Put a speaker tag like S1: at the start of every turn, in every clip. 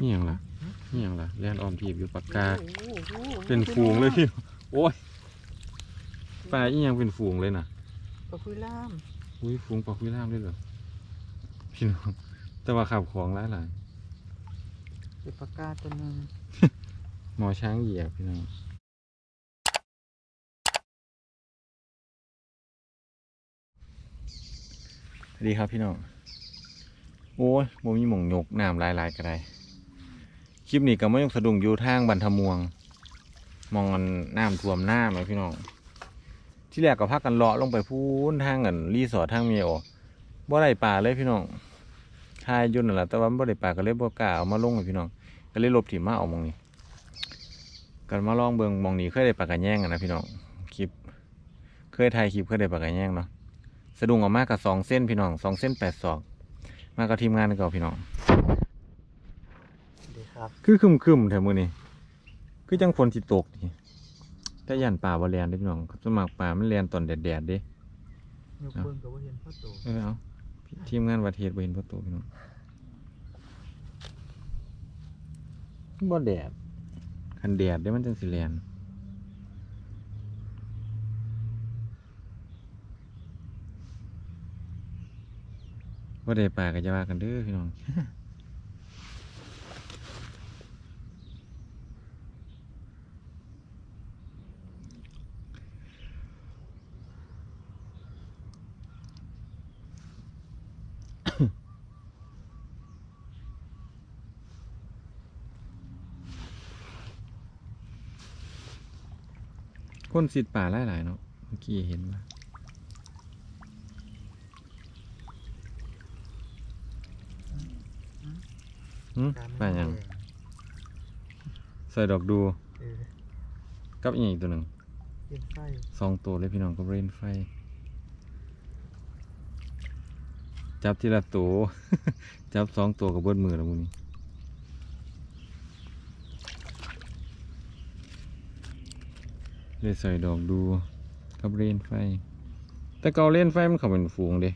S1: นี่หยังล่ะนี่หยังล่ะแล่นออมทีบอยู่ปากกา
S2: โอ้โห
S1: เป็นฝูงเลยพี่ โอ้ยปลาอีหยังเป็นฝูงเลยน่ะ
S2: ปลาคุยล่าม
S1: อุ้ยฝูงปลาคุยล่ามด้วยเหรอพี่น้องแต่ว่าขับของหลายหลาย
S2: เป็นปลากาตัวหนึง
S1: หมอช้างเหยียบพี่น้องสวัสดีครับพี่น้อง โอ้ยโมมีหม่องยกน้ำหลายๆก็ได้คลิปนี้ก็ไม่ต้องสะดุ้งอยู่ทางบันทมวง มองกันน้ำท่วมหน้าไหมพี่น้อง ที่แรกก็พักกันเลาะลงไปพูนทางกันรีสอร์ททางเมียออกบ่ได้ป่าเลยพี่น้องทายยุ่นนั่นแหละแต่ว่าบ่ได้ป่าก็เลยบ่กล้าเอามาลงให้พี่น้อง ก็เลยลบถิ่มมาเอามองนี้กันมาลองเบิงมองนี้เคยได้ปากกันแย่งกันนะพี่น้องคลิป เคยถ่ายคลิปเคยได้ปากกันแย่งเนาะสะดุ้งออกมากับสองเส้นพี่น้องสองเส้นแปดศอก มากับทีมงานเก่าพี่น้อง
S2: สวัสดีครับ
S1: คือคึมคึมๆแถวมือนี่คือจังฝนสิตกนี่แต่ยันป่าบ่แลนเด้อพี่น้องสวนมัครป่ามันแลนตอนแดดๆเด้
S2: ยกเบิ้งกับว่าเห็นพ่อโต
S1: เออเอาทีมงานวัดเทศบ่เห็นประตูพี่น้องบ่แดดคันแดดเด้มันจังสิแลน บ่าได้ป่าก็จะว่ากันเด้อพี่น้องคนสิทธิ์ป่าหลายๆเนาะเมื่อกี้เห็นว่า หืม
S2: กา
S1: ป่าหยัง
S2: แด
S1: ใส่ดอกดู
S2: เออ
S1: กับอีกตัวหนึ่ง
S2: เย็นไฟ
S1: สองตัวเลยพี่น้องกับเรนไฟ จับทีละตัว จับสองตัวกับเบิดมือแล้วมูนี้เลยใส่ดอกดูกับเรนไฟ แต่เกาเล่นไฟมันเขาเป็นฝูงเด้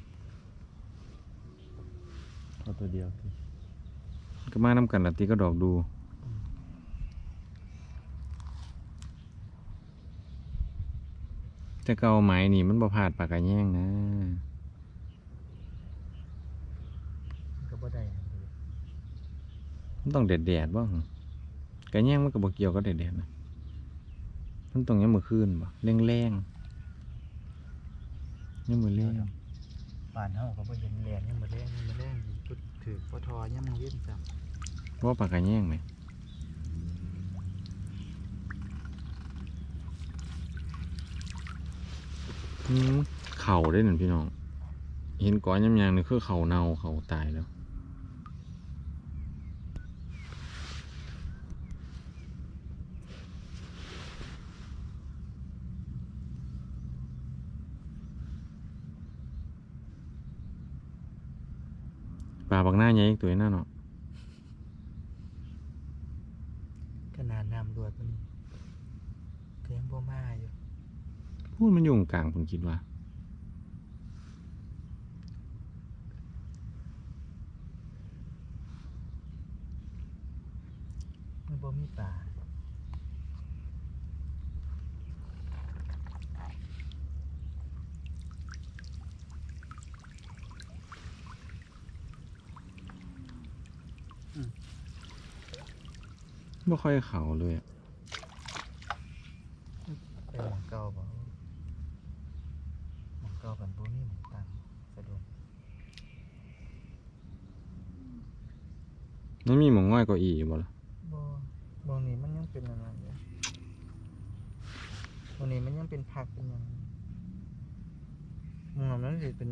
S1: เอาตัวเดียวสิ ก็มานำกันละตีก็ดอกดู แต่เกาไม้นี่มันบ่พลาดปากกระแย่งนะ
S2: มันก็บ่ได้นะเลย
S1: มันต้องแดดแดดๆบ้างกระแย่งมันก็บ่เกี่ยวกับแดดแดดๆนะมันต้องยังมือคืนบ่แรงแรงๆยังมือแรง
S2: บ้านเฮาก็บ่เห็นแรงยังบ่แรงยังบ่แรงอยู่จุดถือฟอทอยังมันเวียนจัง
S1: ว่าปากกระแยงไหมเข่าได้หนึ่งพี่น้อง เห็นก้อนยำยางนี่คือเข่าเน่าเข่าตายแล้วปลาบักหน้าใหญ่ตัวหน้าเนาะ
S2: ขนาดน้ำรวด มันก็ยังบ่มาอยู่
S1: พูดมันอยู่กลางผมคิดว่า
S2: มันบ่มีป่า
S1: ไม่ค่อยเขาเลยอะ
S2: ไปหมองเก่าบ่หมองเก่ากันบ่มีหมองตั้งสะดวก
S1: ไม่มีหมองง่อย เก็อีบ่ล่ะ
S2: บ่บ่นี้มันยังเป็นอะไรอยู่บ่นี้มันยังเป็นผักเป็นหยังมองนั้นสิเป็น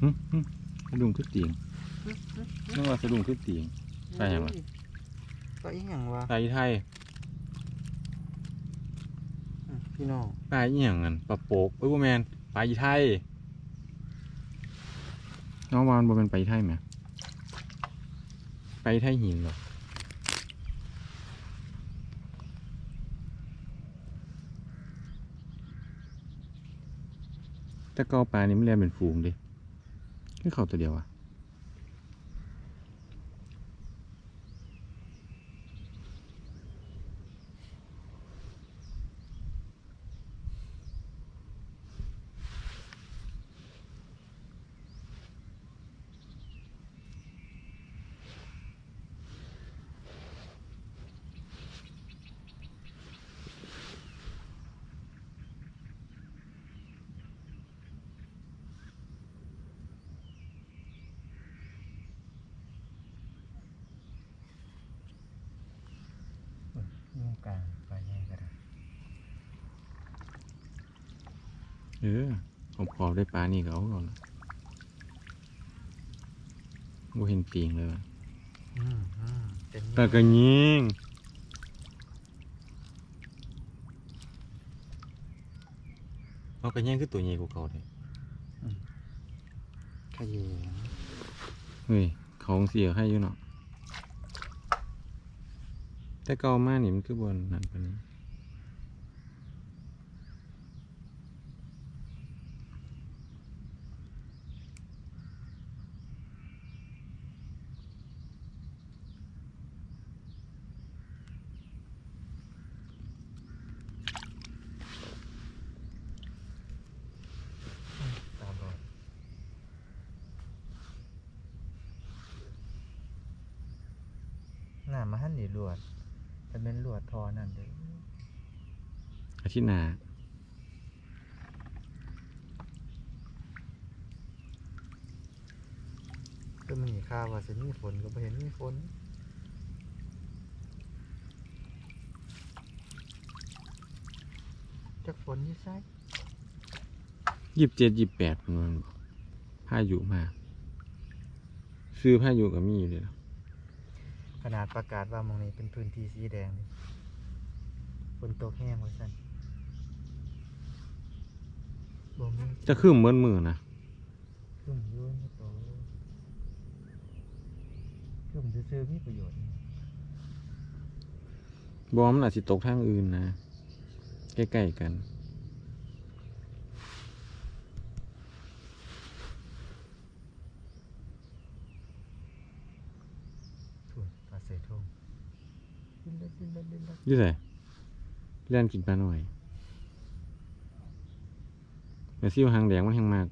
S1: หึหึสะดุ้งขึ้นเตียงนึกว่าสะดุ้งขึ้นเตียงไปหยังวะ
S2: ไปอีหยังวะ
S1: ไทยไทย
S2: พี่น้อง
S1: ปลาอีหยังนั่นปลาโปกเอ้ยบ่แมนปลาอีไทยน้องวานบ่เป็นปลาอีไทยไหมปลาอีไทยหินเหรอแต่เกาปลานี่มันเรียนเป็นฝูงเดิ ไม่เขาตัวเดียวอะ
S2: ยุ่งกลางไปแย่ก็ได้
S1: เอ อผมขอได้ปลานี่ก็เอาก่อนละบ่เห็นปีงเลยว่ะ
S2: อืมอืมเป็น
S1: ปลากระยิงเอากระยิงคือตัวใหญ่กว่าเก่าเลย
S2: ขยง
S1: เฮ้ยของเสียให้อยู่เนาะแต่เก่ามานี่มันคือบนนั่นปานนี้
S2: ตาบอดหน้ามาหันนี่ลวด แต่เป็นลวดทอนั่นเด้อ
S1: อาทิตย์หน้า
S2: ก็มันมีข่าวว่าจะมีฝนก็บ่เห็นมีฝนจักฝนอยี่ไส
S1: ยี่สิบเจ็ดยี่สิบแปดมันพายุมา ซื้อพายุก็มีอยู่เลยเนาะ
S2: ขนาดประกาศว่าหมองนี้เป็นพื้นที่สีแดงนี่ฝนตกแห้งว่าซั่นบ่มี
S1: จะขึ้นเหมือนมือนะ
S2: ขึ้นอยืนโตขึ้นซื่อๆมีประโยชน์นี่
S1: บอมนอาจจะตกทางอื่นนะใกล้ๆกัน
S2: ถั่วปลาเสทงดินเล็ดดินเล็ดดินเล็ด
S1: อยี่ไสเล่นกินปลาหน่อยแต่ซิ่วหางแดงมันแห้งมาก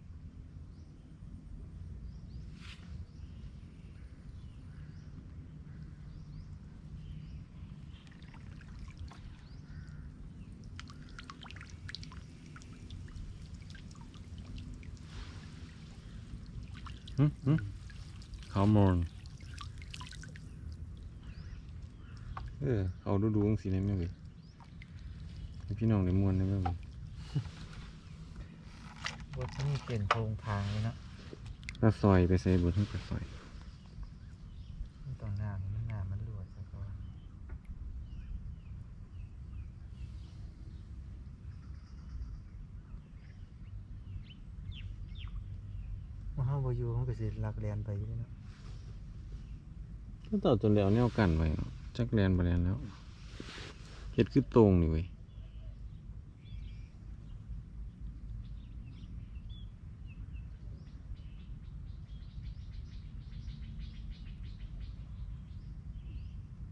S1: หึหึเขามอน เออเขาดูดูๆจังสิได้ไหมเว้ยให้พี่น้องได้มวนได้ไหมเว้ย
S2: ว่าที่นี่เป็นโพรงทางเลยเนาะ
S1: ปลาซอยไปใส่บนทั้งปลาซอย
S2: มันต้องน้ำมันน้ำมันหลวดซะก่อนว่าเฮาบ่อยู่มันก็สิลักแลนไปอยู่เด้เนาะ
S1: ก็ต่อจนแล้วแนวกันไว้เนาะ จักแลนไปแลนแล้วเฮ็ดคือตรงนี่เว้ย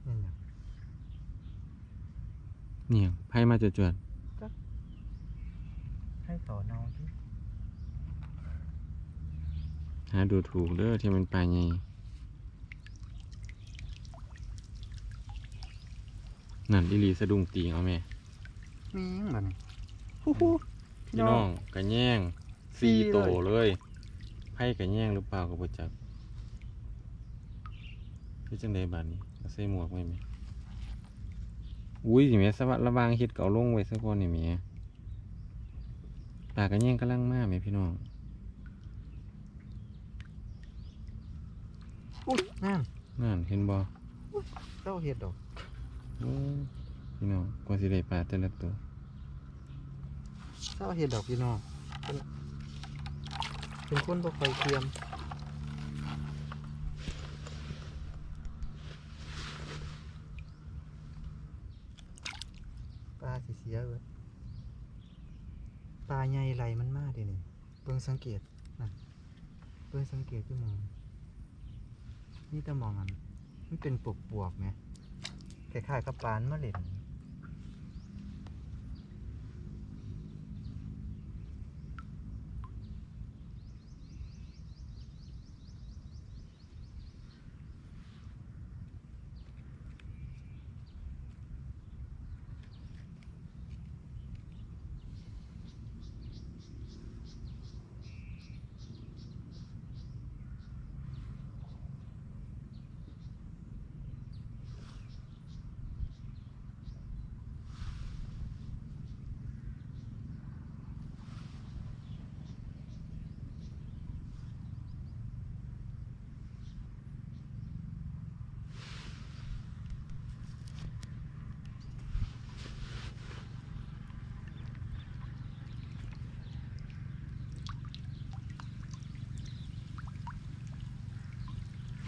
S2: นี่หยัง
S1: เนี่ยไพ่มาจวด
S2: ให้ต่อเนาที่
S1: ๆหาดูถูกเด้อที่มันปลาใหญ่ นั่นอีหลีสะดุ้งตีงเอาแม่
S2: มีหยังบัดนี้ฮู้ฮู้
S1: พี่น้องกระแย่ง
S2: สี่
S1: สี่โต
S2: เลย
S1: เลยไพ่กระแย่งหรือเปล่าก็บ่จักคือจังไดบาดนี้เอาใส่หมวกไว้ไหมอุ้ยสิแม่สวัสดิ์ระวางเฮ็ดเก่าลงไว้ซะก่อนนี่แหม่ปลากระแย่งกำลังมาแม่พี่น้อง
S2: อุ้ยนั่น
S1: นั่นเห็นบ่
S2: เจ้าเฮ็ดดอก
S1: โอ้ย พี่น้องกว่าสิได้ปลาแต่ละตัว
S2: เศร้าเห็ดดอกพี่น้องเป็นคนบ่ค่อยเทียมปลาสิเสียเว้ยปลาใหญ่ไหลมันมากดินี่เบิ่งสังเกตนะเบิ่งสังเกตที่มองนี่แต่มองอันมันเป็นปวกปวกๆไหม คล้ายๆกับปานมะเร็ง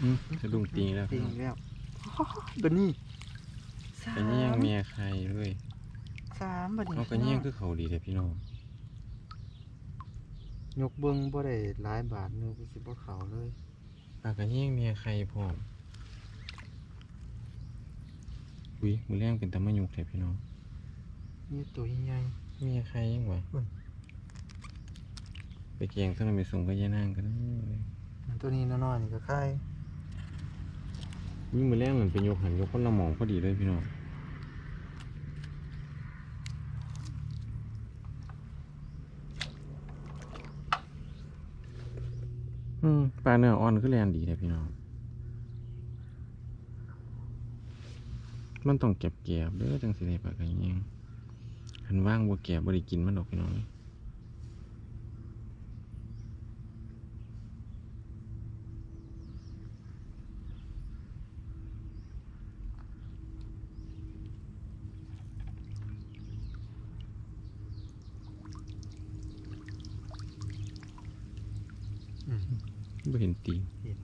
S1: อืมสะดุ้งตีแล้ว
S2: ตี
S1: พี่น้อง
S2: แล้วบันนี้
S1: ไปเยี่ยงเมียใครเลย
S2: สามบันนี้
S1: เอาก็เยี่ยงคือเขาดีแต่พี่น้อง
S2: ยกเบิ้งบ่ได้หลายบาทเนื้อะสิบ่เขาเลย
S1: ปากก็เยี่ยงเมียใครพร้อมอุ้ยมือแรงเป็นตะมะยุกแต่พี่น้อง
S2: นี่ตัวใหญ่
S1: เมียใครยังวะ
S2: อุ้ย
S1: ไปเกียงสนามไปส่งก็ย่านางกันนะ
S2: มันตัวนี้น้อยๆนี่ก็ไข่
S1: ยิ่ งมือแรงเหมือนเป็นยกหันยกคนละหมองพอดีเลยพี่น้องอืมปลาเนื้ออ่อนคือแลนดีเลยพี่น้อง มันต้องเก็บแกบเด้อจังสิได้ปลากระเยียงคันว่างบ่แกบบ่ได้กินมันดอกพี่น้อง บ่เห็นตีน
S2: เห็น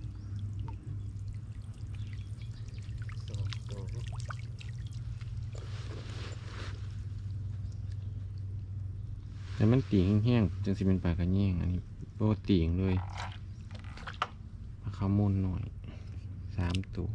S2: สองตัว
S1: แต่มันตีงแห้งๆจังสิเป็นปลากระเยียงอันนี้โปรตีงเลยปลาขาวมนหน่อยสามตัว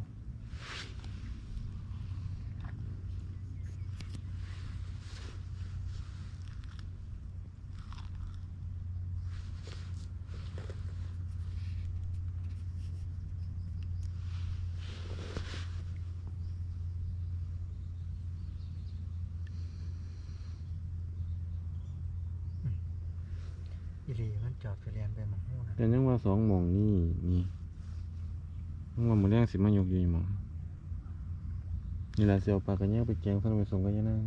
S2: อีมันจอดไปเรียนไปหมองหูนะ
S1: แต่ยังว่าสองหมองนี่นี่ยังว่ามือแรงสิมายกอยู่อีหมองนี่ล่ะสิเอาปลากระเนี้ยไปแกงเพิ่นเอาไปส่งกันยังนาง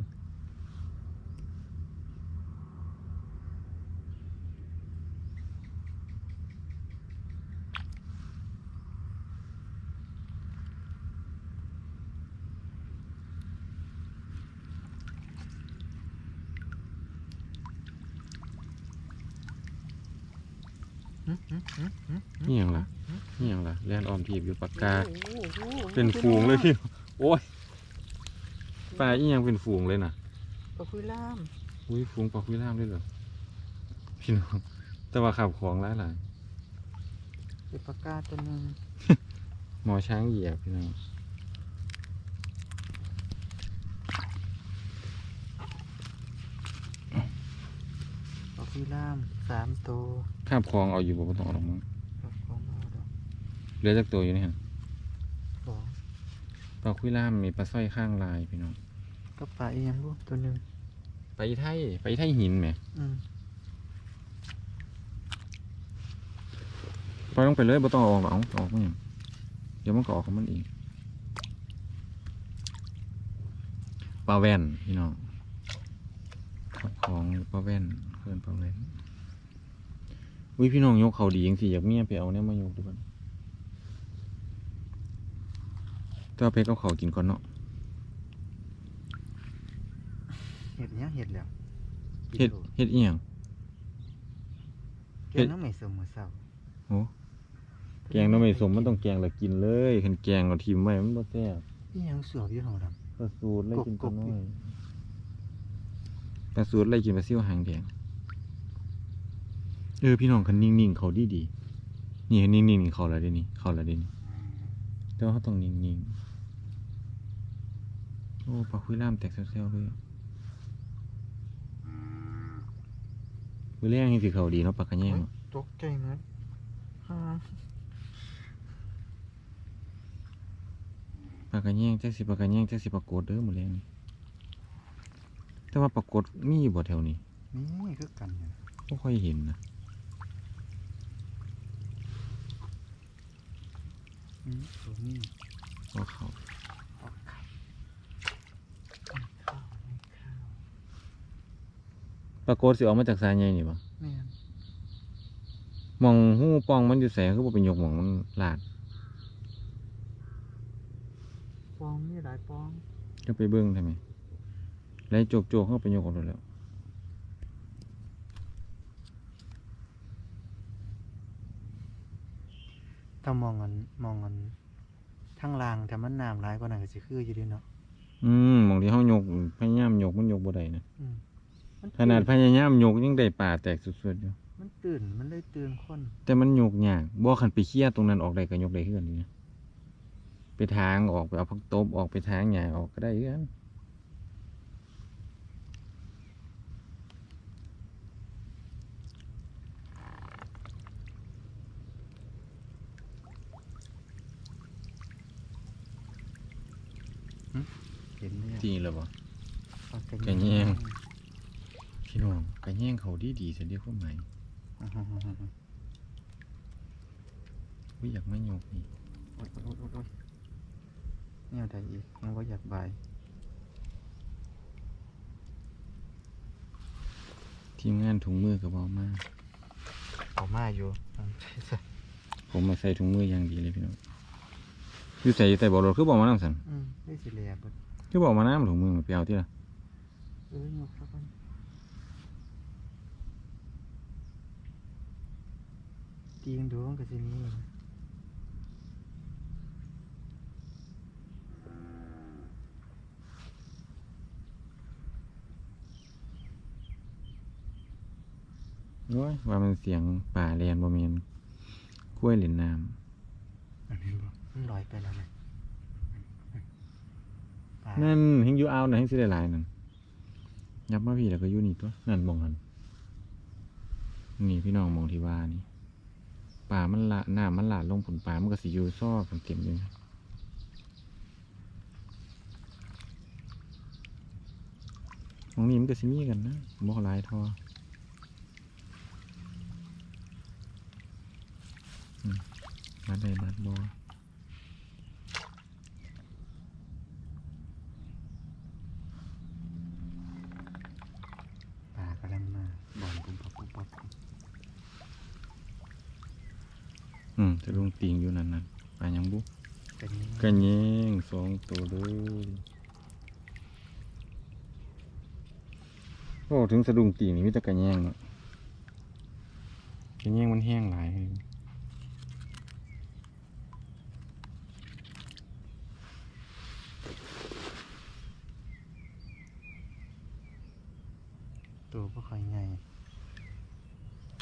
S1: นี่หยังล่ะนี่หยังล่ะแล่นออมทีบอยู่ปากกา
S2: โอ้โห
S1: เป็นฝูงเลยพี่ โอ้ยปลาอีหยังเป็นฝูงเลยน่ะ
S2: ปลาคุยล่าม
S1: อุ้ยฝูงปลาคุยล่ามด้วยเหรอพี่น้อง แต่ว่าขับของหลายหลาย
S2: เป็นปลากาตัวหนึง
S1: ๆหมอช้างเหยียบพี่น้อง
S2: ปลาคุยล่ามสามตัว
S1: ข้ามคลองเอาอยู่บ่บ่ต้องเอาหรอกมั้ง
S2: ปลาของเอาดอก
S1: เหลือจักตัวอยู่นี่ฮะ
S2: สอง
S1: ปลาคุยล่ามมีปลาสร้อยข้างลายพี่น้อง
S2: ก็ปลาอีหยังบุตัวหนึง
S1: ไปไทยไปไทยหินแหม
S2: อืม
S1: ปล่อยลงไปเลยบ่ต้องเอาออกหรอกเอาออกมันหยังเดี๋ยวมันก็ออกของมันเองปลาแว่นพี่น้อง ขับของปลาแว่นเพื่อนปลาแว่นอุ้ยพี่น้องยกเขาดีจังสิอยากเมียไปเอาเนี่ยมายกดูกันจะเอาไปกับเขาวกินก่อนเนาะ
S2: เห็ดเนี้ยเห็ดแล้วกิน
S1: เฮ็ด
S2: โล
S1: เฮ็ดอีหยัง
S2: แกงน้ำไม่สมมื้อเช้า
S1: โอ้แกงหน้ำไม่สมมันต้องแกงแล้วกินเลยคันแกงเอาทิ่มไว้มันบ่แซ่บ
S2: อีหยังสวบอยู่ข้างดำ
S1: ปลาสูตรไล่กิน
S2: ก
S1: ตัว
S2: บๆ
S1: น้อ
S2: อยู่
S1: ยปลาสูตรไล่กินปลาซิ่วหางแดงเออพี่น้องคันนิ่งๆเขาดีๆนี่นิ่งๆนี่เขาแล้วเด้นี่เขาแล้วเด้นี่แต่ว่าเขาต้องนิ่งๆโอ้ปลาคุยล่ามแตกแซวๆเลยมื้อแรกนี่สิเขาดีเนาะปลากระแยงเนาะ
S2: ตกใจเหมือนฮ่า
S1: ปลากระแยงจักสิปลากระแยงจักสิปลากดเด้อมื้อแรกนี่ แต่ว่าปลากดมีอยู่บ่แถวนี้
S2: นี่คือกันเนี่ย
S1: บ่ค่อยเห็นนะ
S2: อืมตัวนี้
S1: บ่เขา
S2: ออกไข่ไม่ข้าวไม่ข้าว
S1: ปลากดสิออกมาจากสายใหญ่นี่บ่
S2: แม่น
S1: หมองหูปองมันอยู่แสคือบ่เป็นยกหมองมันลาด
S2: ปองมีหลายปอง
S1: จะไปเบิ่งทำไม ไล่โจกโจกเข้าไปยกเอาแล้ว
S2: ถ้ามองกันมองกันทางล่างถ้ามันน้ำหลายกว่านั้นก็สิคืออยู่เดีเนาะ
S1: อืมหมองที่เฮายกพยายามยกมันยกบ่ได้นะ
S2: อืมมัน
S1: ขนาดพ
S2: ตื่
S1: ยายามยกยังได้ป่าแตกสุดๆอยู่
S2: มันตื่นมันเลยตื่นคน
S1: แต่มันยกยากบ่คันไปเคลียร์ตรงนั้นออกได้ก็ยกได้คือกันนี่นะไปทางออกไปเอาผักตบออกไปทางหญ้าออกก็ได้คือกัน
S2: เห็นไหมอะ
S1: จริงแล้วบ่
S2: เอา
S1: กระแยง พี่น้องก็แย่งเขาดีๆซะเดียวความหมาย
S2: อ่าฮะฮะฮะฮะ
S1: วิอยากมายกนี่
S2: โอ๊ยโอ๊ยโอ๊ยโอ๊ยเนี่ยได้อีกยังว่าอยากบาย
S1: ทีมงานถุงมือก็บ่มา
S2: เอามาอยู่อ่าใช่ใช่
S1: ผมมาใส่ถุงมืออย่างดีเลยพี่น้องอยู่ใส่ใส่บ่รถคือบอกมาน้ำสัน
S2: อืมได้สิเลียบด
S1: คือบอกมาน้ำถุงมือไปเอาที่ละ
S2: เอ้ยหยกสักคนตีงดูมันก็สิมี
S1: โอ้ยว่ามันเสียงป่าแลนบ่แม่นกล้วยเหล่นน้
S2: อันนี้บ่มันลอยไปแล้วไหมปลาำ
S1: นั่นเฮงอยู่เอาวน่ะเฮงสิได้หลายนั่นยับมาพี่แล้วก็อยู่นี่ตัวนั่นมองหันนี่พี่น้องมองที่ว่านี่ป่ามันละน้ำมันหลาลงผลป่ามันก็สิอยู่ซอกกันเต็มเลยมองนี้มันก็สิมีกันนะบ่หลายทอมาได้บัดบอ
S2: ปลากำลังมาบ่อนปุ้มปับปุ้มปับ
S1: อืมจะลงติงอยู่นั่นนั่นปลายังบุ
S2: เป็นยังไง
S1: กันแยงสองตัวเลยโอ้ถึงสะดุ้งติงนี่มีแต่กันแยงเนาะกันแยงมันแห้งหลายเลย
S2: ตัวก็ค่อยใหญ่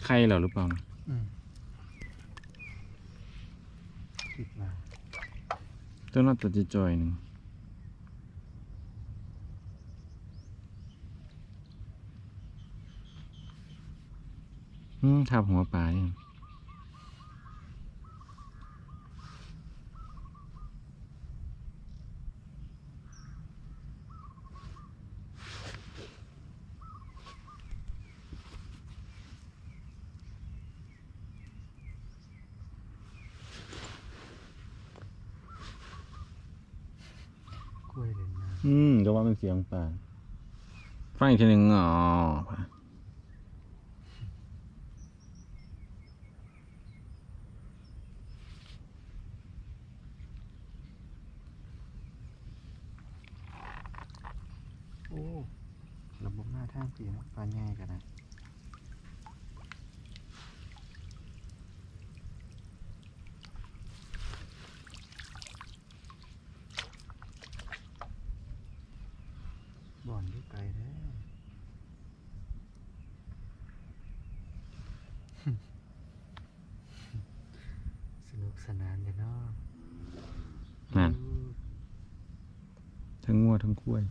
S1: ไข่เหรอหรือเปล่านะ
S2: อืมคิดมา
S1: ตัวน่าตัวจะจอยหนึ่งอืมทับหัวปลาเนี่ย
S2: กล้วยเลยนะ
S1: อืมก็ว่ามันเสียงปลาฟังอีกทีหนึ่งอ๋อ
S2: โอ้ระบบหน้าท่างผีนะปลาใหญ่กันนะบ่อนอยู่ไกลแท้ สนุกสนานกันเนาะ
S1: นั่น
S2: อืม
S1: ทั้งงัวทั้งกล้วย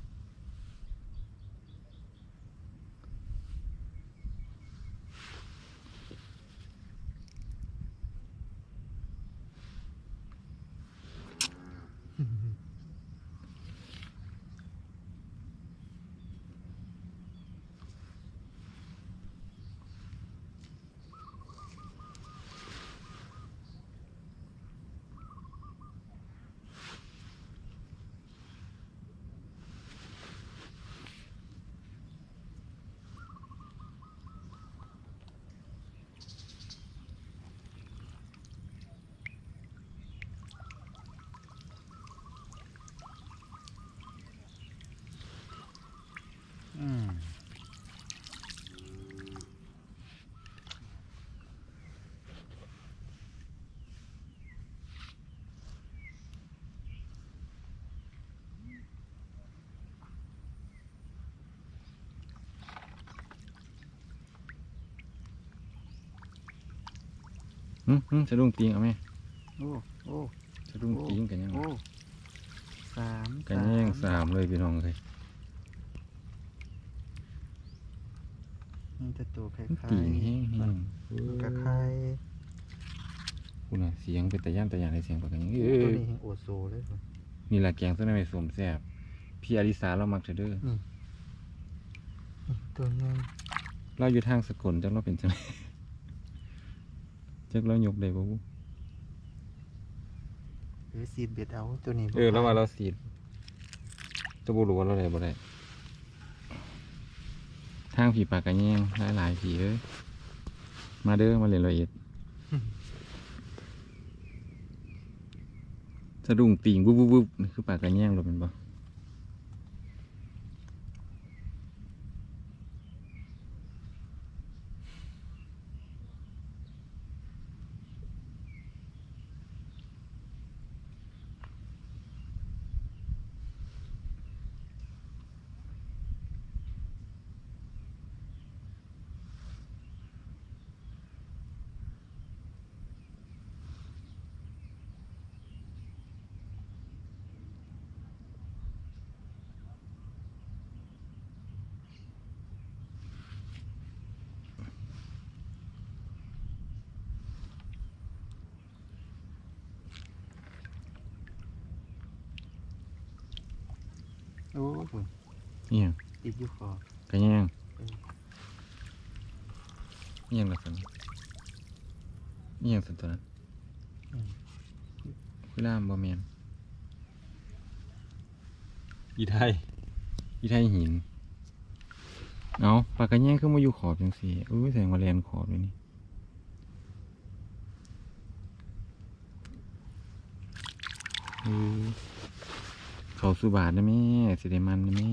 S2: อืม
S1: หึหึ สะดุ้งตีงเอาไหม
S2: โอ้โอ้
S1: สะดุ้งตีงกันยัง
S2: โอ้สาม
S1: กันยังสามเลยพี่น้องเลย
S2: นี่จะตัวคล้าย
S1: มัน
S2: ๆ
S1: ตีงแห้ง
S2: มัน
S1: ๆ
S2: กระไข่
S1: คุณน่ะเสียงเป็นแต่ย่านแต่ย่านในเสียงปากกันยังเอ
S2: ตัว
S1: อ
S2: นี้ยังโอโซเลยพุ่น
S1: นี่แหละแกงส้นไม่สวมแซ่บพี่อลิสาเรามักเถอะเด้อ
S2: นี่ตัวหนึง
S1: เราอยู่ทางสกลจักเราเป็นจังได จักเรายกได้บ่บุ
S2: หรือซีดเบ็ดเอาตัวนี้บ่
S1: เออแล้วว่าเราสีดจะบ่รู้ว่าเราได้บ่ได้ทางผีปากกันแยงหลายๆผีเอ้ยมาเด้อมาเรียนละเอียดสะดุ้งตีงวุบวุบวุบนี่คือปากกันแยงเราเป็นบ่
S2: โอ้พุ่น
S1: นี่หยัง
S2: ติดอยู่คอ
S1: กันแยง
S2: เออ
S1: นี่หยังล่ะสันนี่หยังสันตัวนั้น
S2: อืม
S1: คือล่ามบ่แม่นอีไทยอีไทยหิน เอาปากกันแยงคือมาอยู่ขอบจังซี่อุ้ยแสงว่าแลนขอบเลยนี่เออ เขาสุบาทนะแม่สิได้มันนะแม่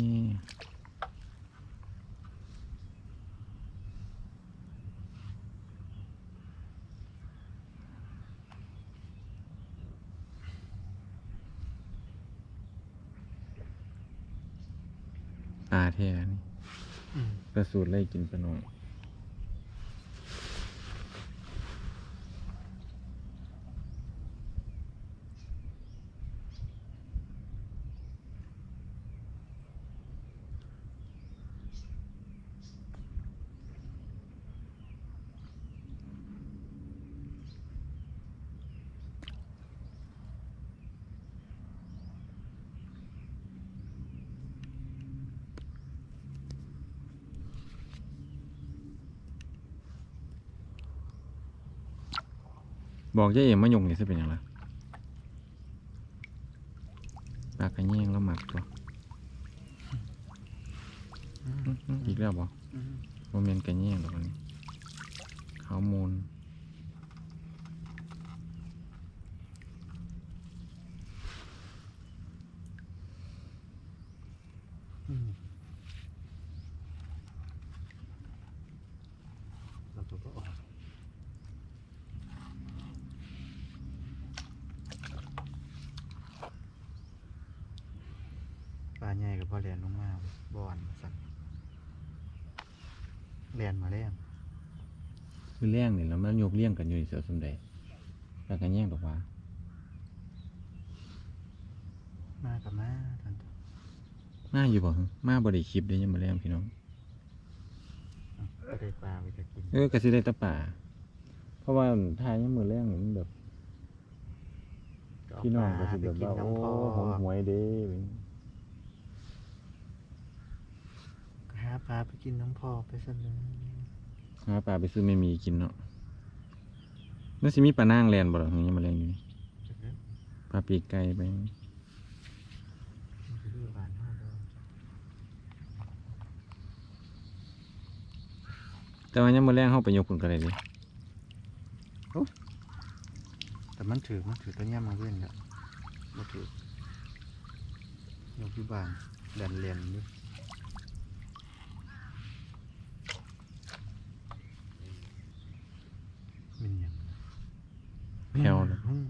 S1: ตาแท้นี่
S2: อืม
S1: ประสูตรไล่กินปะน้อย บอกยายเอ็มมายงนี่สิเป็นหยังไงปลากระแยงแล้วหมักตัว
S2: อืม
S1: อื้อหืออีกแล้วบ่
S2: อืม
S1: บ่แม่นกระแยงหรอกอันนี้ขาวมูล
S2: อืม ใหญ่กับพ่อแลนลงมาบอนสั่นแลนมาแล้ว
S1: คือเลี้ยงนี่แล้วมันยกเลี้ยงกันอยู่ในเสือสมเด็จแล้วกันแย่งดอกว่า
S2: มากับมาทันที
S1: มาอยู่บ่ฮะมาบ่ได้คลิปเด้ยังมาเลี้ยงพี่น้อง
S2: ก็ได้ปลาไปจะกิน
S1: เออก็สิได้แตะป่า เพราะว่าทายยังมือแรงนี่มันแบบ
S2: ก็เอา
S1: พี่น้อง
S2: ป
S1: ก็
S2: ลา
S1: สิ
S2: ไป
S1: แบบ
S2: กิน
S1: ว่าโอ้
S2: น้ำพอ
S1: หอมหวยเด้
S2: ก็หา ปลาไปกินน้ำพอไปสั่นเลย
S1: หาปลาไปซื้อไม่มีกินเนาะนั่นสิมีปลานางแลนบ่ล่ะยังมาแรงอยู่นี่
S2: จากนั้น
S1: ปลาปีกไก่ไป
S2: มันจะดูบานห้าดอก
S1: แต่ว่ายังมาแรงเฮาไปยกพุ่นก็ได้เดิ
S2: แต่มันถือมันถือตัวเนี้ยมาเว้นแล้วมาถือโยกที่บ้านแลนเลียนๆนี่มันหยัง
S1: แผ่วแล้ว
S2: อืม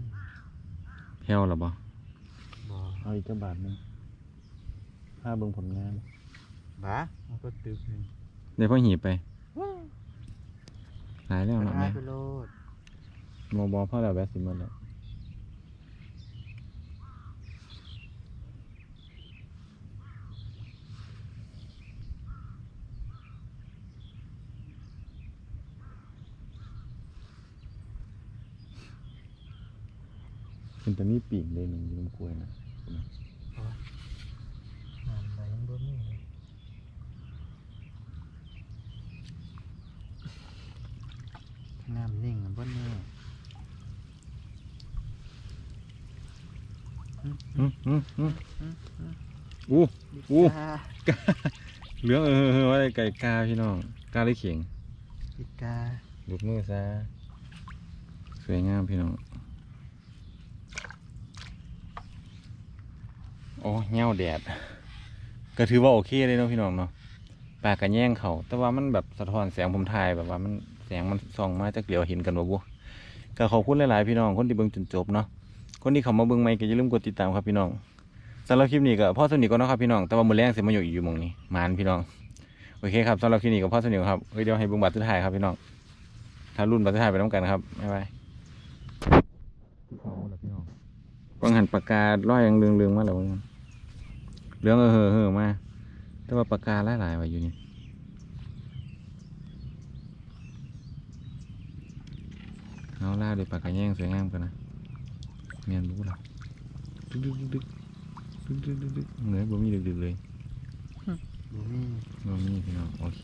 S1: แผ่วแล้วบ่
S2: บ่
S1: เอาอีกจักบาทหนึงพาเบิ่งผลงาน
S2: บ้ามันก็ตึกหนึง
S1: ได้พ่อหีบไปหลายแล้ว
S2: ไป
S1: เนาะ
S2: หา
S1: แม่
S2: ไปโลด
S1: มอบอพ่อแล้วแบตสิหมดแล้ว เป็นแต่มีปีกเลยหนึ่งอยืนกล้วยนะ
S2: น้ำไหลยังบ่มีเลยน้ำนิ่งมันบ่แน่
S1: อืมอืมอืมอู้อู้
S2: กา
S1: เหลืองเออเออว่าไก่กาพี่น้องกาเลยเขียง
S2: อีกา
S1: ลูกมือซะสวยงามพี่น้อง โอ้เงาแดด ก็ถือว่าโอเคเลยเนาะพี่น้องเนาะปลากระแย่งเขาแต่ว่ามันแบบสะท้อนแสงผมถ่ายแบบว่ามันแสงมันส่องมาจากเหลียวเห็นกันบ่บุก็ขอบคุณหลายๆพี่น้องคนที่เบิ่งจนจบเนาะคนที่เขามาเบิ่งใหม่ก็อย่าลืมกดติดตามครับพี่น้องสำหรับคลิปนี้ก็พ่อสนิทก็นาะครับพี่น้องแต่ว่ามือแรงเสียมาอยู่อยู่หมองนี้มานพี่น้องโอเคครับสำหรับคลิปนี้ก็พ่อสนิทครับเอ้ยเดี๋ยวให้เบิ่งบัตรสุดท้ายครับพี่น้องถ้ารุ่นบัตรสุดท้ายไปน้ำกันครับบ๊ายบายวังหันปากกาล่อยยังเรืองๆมาแล้ววังหัน เหลืองเออเฮอมา แต่ว่าปากกาหลายๆไว้อยู่นี่เอาล่าด้วยปากกาแย่งสวยงามกันนะเมียนรู้หรอดึกดึกดึกดึกดึกดึกดึกเหนือบ่มีดึกดึกเลย
S2: บ่มี
S1: บ่มีพี่น้องโอเค